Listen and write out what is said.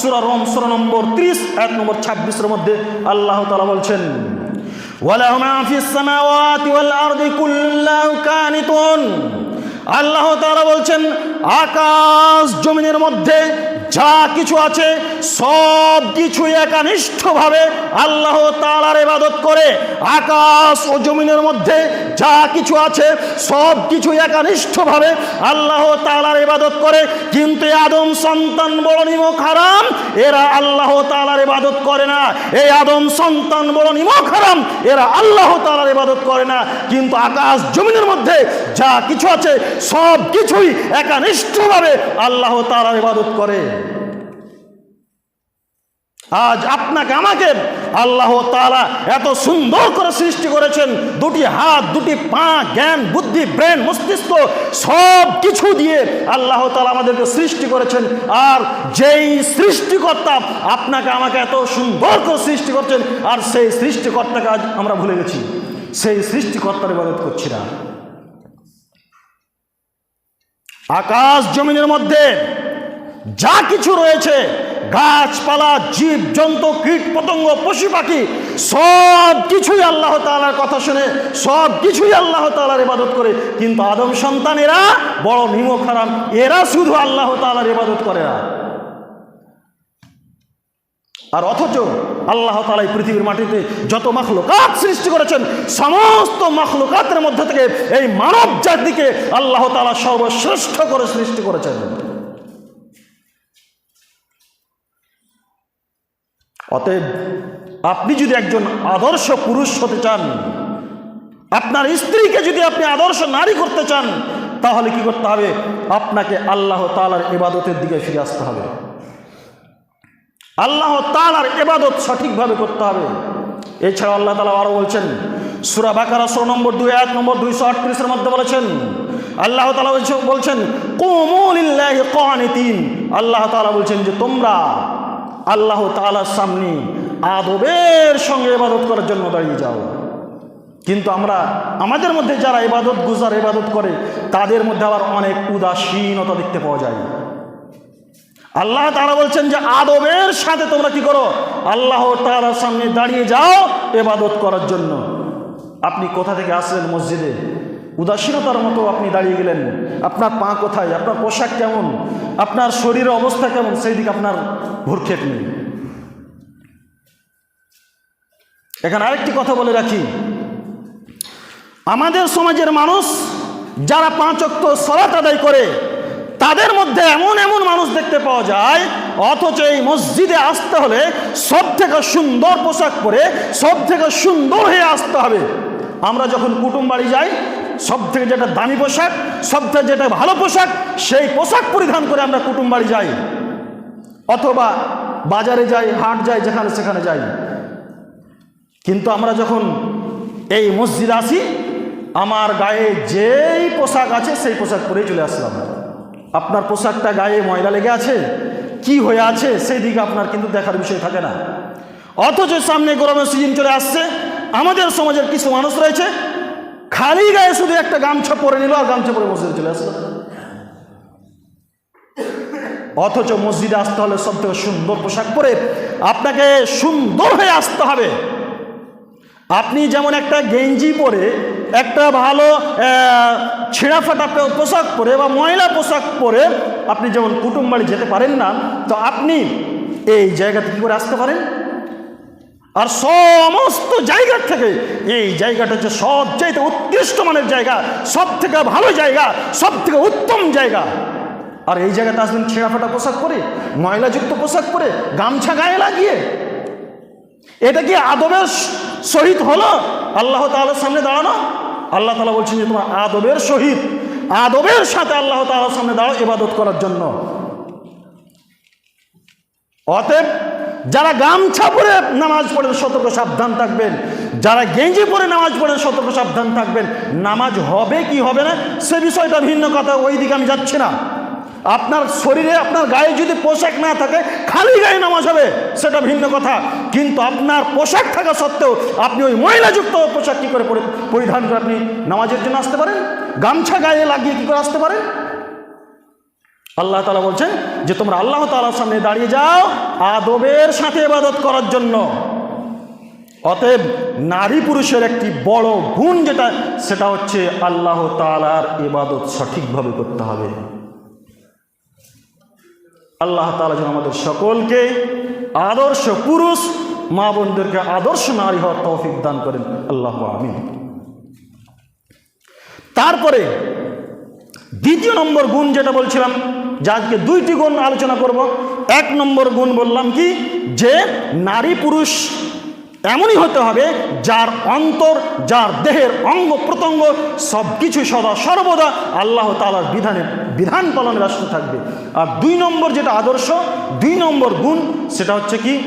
সুরা রম, সুরা নম্বর ত্রিশ, এক নম্বর ছাব্বিশের মধ্যে আল্লাহ তালা বলছেন, ওয়ালাহ মাহফিস সামাওয়াতি ওয়াল আরদি কুল্লাহ কানিতুন। আল্লাহ তারা বলছেন, আকাশ জমিনের মধ্যে যা কিছু আছে, সব কিছু একানিষ্ঠভাবে আল্লাহ তালার ইবাদত করে। আকাশ ও জমিনের মধ্যে যা কিছু আছে, সব কিছু একানিষ্ঠভাবে আল্লাহ তালার ইবাদত করে। কিন্তু আদম সন্তান বড় নিমক হারাম এরা আল্লাহ তালার ইবাদত করে না। এই আদম সন্তান বড় নিমক হারাম এরা আল্লাহ তালার ইবাদত করে না। কিন্তু আকাশ, জমিনের মধ্যে যা কিছু আছে, সব কিছুই একানিষ্ঠভাবে আল্লাহ তাআলার ইবাদত করে। আজ আপনাকে, আমাকে আল্লাহ তাআলা এত সুন্দর করে সৃষ্টি করেছেন। দুটি হাত, দুটি পা, জ্ঞান, বুদ্ধি, ব্রেন, মস্তিষ্ক, সব কিছু দিয়ে আল্লাহ তাআলা আমাদেরকে সৃষ্টি করেছেন। আর যেই সৃষ্টিকর্তা আপনাকে, আমাকে এত সুন্দর করে সৃষ্টি করছেন, আর সেই সৃষ্টিকর্তাকে আজ আমরা ভুলে গেছি। সেই সৃষ্টিকর্তার ইবাদত করছি না। আকাশ জমিনের মধ্যে যা কিছু রয়েছে গাছপালা, জীব, জন্তু, কীট, পতঙ্গ, পশু পাখি, সব কিছুই আল্লাহ তালার কথা শুনে, সব কিছুই আল্লাহ তাআলার ইবাদত করে। কিন্তু আদম সন্তান এরা বড় নিমক হারাম এরা শুধু আল্লাহ তাআলার ইবাদত করে না। আর অথচ আল্লাহ তালা এই পৃথিবীর মাটিতে যত মাখলুকাত সৃষ্টি করেছেন, সমস্ত মাখলুকাতের মধ্যে থেকে এই মানব জাতিকে আল্লাহ তালা সর্বশ্রেষ্ঠ করে সৃষ্টি করেছেন। অতএব আপনি যদি একজন আদর্শ পুরুষ হতে চান, আপনার স্ত্রীকে যদি আপনি আদর্শ নারী করতে চান, তাহলে কি করতে হবে? আপনাকে আল্লাহ তালার এবাদতের দিকে ফিরে আসতে হবে। আল্লাহ তালার এবাদত সঠিকভাবে করতে হবে। এছাড়া আল্লাহ তালা আরও বলছেন, সুরা বাকারা ষোলো নম্বর দুই এক নম্বর দুইশো আটত্রিশের মধ্যে বলেছেন, আল্লাহ তালা বলছে- বলছেন কোমলিল্লাহ তিন আল্লাহ তালা বলছেন যে, তোমরা আল্লাহ তালার সামনে আদবের সঙ্গে ইবাদত করার জন্য দাঁড়িয়ে যাও। কিন্তু আমরা আমাদের মধ্যে যারা ইবাদত গুজার ইবাদত করে, তাদের মধ্যে আবার অনেক উদাসীনতা দেখতে পাওয়া যায়। আল্লাহ তারা বলছেন যে, আদবের সাথে তোমরা কি করো? আল্লাহ তালার সামনে দাঁড়িয়ে যাও এবাদত করার জন্য। আপনি কোথা থেকে আসলেন মসজিদে? উদাসীনতার মতো আপনি দাঁড়িয়ে গেলেন। আপনার পা কোথায়? আপনার পোশাক কেমন? আপনার শরীরের অবস্থা কেমন? সেই দিকে আপনার ভূরক্ষেপ নেই। এখানে আরেকটি কথা বলে রাখি। আমাদের সমাজের মানুষ যারা পাঁচ অক্ত সলাত আদায় করে, তাদের মধ্যে এমন এমন মানুষ দেখতে পাওয়া যায়, অথচ এই মসজিদে আসতে হলে সব থেকে সুন্দর পোশাক পরে সব থেকে সুন্দর হয়ে আসতে হবে। আমরা যখন কুটুম বাড়ি যাই সব থেকে যেটা দামি পোশাক সব থেকে যেটা ভালো পোশাক, সেই পোশাক পরিধান করে আমরা কুটুম বাড়ি যাই। অথবা বাজারে যাই, হাট যাই, যেখানে সেখানে যাই। কিন্তু আমরা যখন এই মসজিদ আসি, আমার গায়ে যেই পোশাক আছে, সেই পোশাক পরেই চলে আসলাম। আপনার পোশাকটা গায়ে ময়লা লেগে আছে? কি হয়ে আছে? সেই দিকে আপনার কিন্তু দেখার বিষয় থাকে না। অথচ সামনে গরমের সিজন চলে আসছে, আমাদের সমাজের কিছু মানুষ রয়েছে খালি গায়ে শুধু একটা গামছা পরে নিল আর গামছা পরে মসজিদে চলে আসলো। অথচ মসজিদে আসতে হলে সব থেকে সুন্দর পোশাক পরে আপনাকে সুন্দর হয়ে আসতে হবে। আপনি যেমন একটা গেঞ্জি পরে, একটা ভালো ছেঁড়া ফাটা পোশাক পরে বা ময়লা পোশাক পরে আপনি যেমন কুটুম বাড়ি যেতে পারেন না, তো আপনি এই জায়গাতে কী করে আসতে পারেন? আর সমস্ত জায়গার থেকে, এই জায়গাটা হচ্ছে সবচাইতে উৎকৃষ্ট মানের জায়গা সব থেকে ভালো জায়গা সব থেকে উত্তম জায়গা। আর এই জায়গাতে আসবেন ছেঁড়া ফাটা পোশাক পরে, ময়লাযুক্ত পোশাক পরে, গামছা গায়ে লাগিয়ে। এটা কি আদবের সহিত হলো? আল্লাহ তাআলার সামনে দাঁড়ানো? আল্লাহ তালা বলছেন যে, তোমার আদবের সহিত, আদবের সাথে আল্লাহ তাআলার সামনে দাঁড়াও, ইবাদত করার জন্য। অতএব যারা গামছা পরে নামাজ পড়ে সতর্ক সাবধান থাকবেন। যারা গেঞ্জি পরে নামাজ পড়ে সতর্ক সাবধান থাকবেন। নামাজ হবে কি হবে না, সে বিষয়টা ভিন্ন কথা ওই দিকে আমি যাচ্ছি না। আপনার শরীরে, আপনার গায়ে যদি পোশাক না থাকে, খালি গায়ে নামাজ হবে, সেটা ভিন্ন কথা। কিন্তু আপনার পোশাক থাকা সত্ত্বেও আপনি ওই ময়লাযুক্ত পোশাক কী করে পরি- পরিধান করে আপনি নামাজের জন্য আসতে পারেন? গামছা গায়ে লাগিয়ে কী করে আসতে পারেন? আল্লাহ তালা বলছেন যে তোমরা আল্লাহ তালার সামনে দাঁড়িয়ে যাও আদবের সাথে ইবাদত করার জন্য। অতএব নারী পুরুষের একটি বড় গুণ যেটা, সেটা হচ্ছে আল্লাহ তালার ইবাদত সঠিকভাবে করতে হবে। আল্লাহ তালা যেন আমাদের সকলকে আদর্শ পুরুষ, মা বোনদেরকে আদর্শ নারী হওয়ার তৌফিক দান করেন। আল্লাহ আমিন। তারপরে দ্বিতীয় নম্বর গুণ যেটা বলছিলাম, যে আজকে দুইটি গুণ আলোচনা করব। এক নম্বর গুণ বললাম কি? যে নারী পুরুষ এমনই হতে হবে, যার অন্তর, যার দেহের অঙ্গ প্রত্যঙ্গ সব কিছু সদা সর্বদা আল্লাহ তালার বিধানে বিধান পালনে ব্যস্ত থাকবে। আর দুই নম্বর যেটা আদর্শ, দুই নম্বর গুণ সেটা হচ্ছে কি?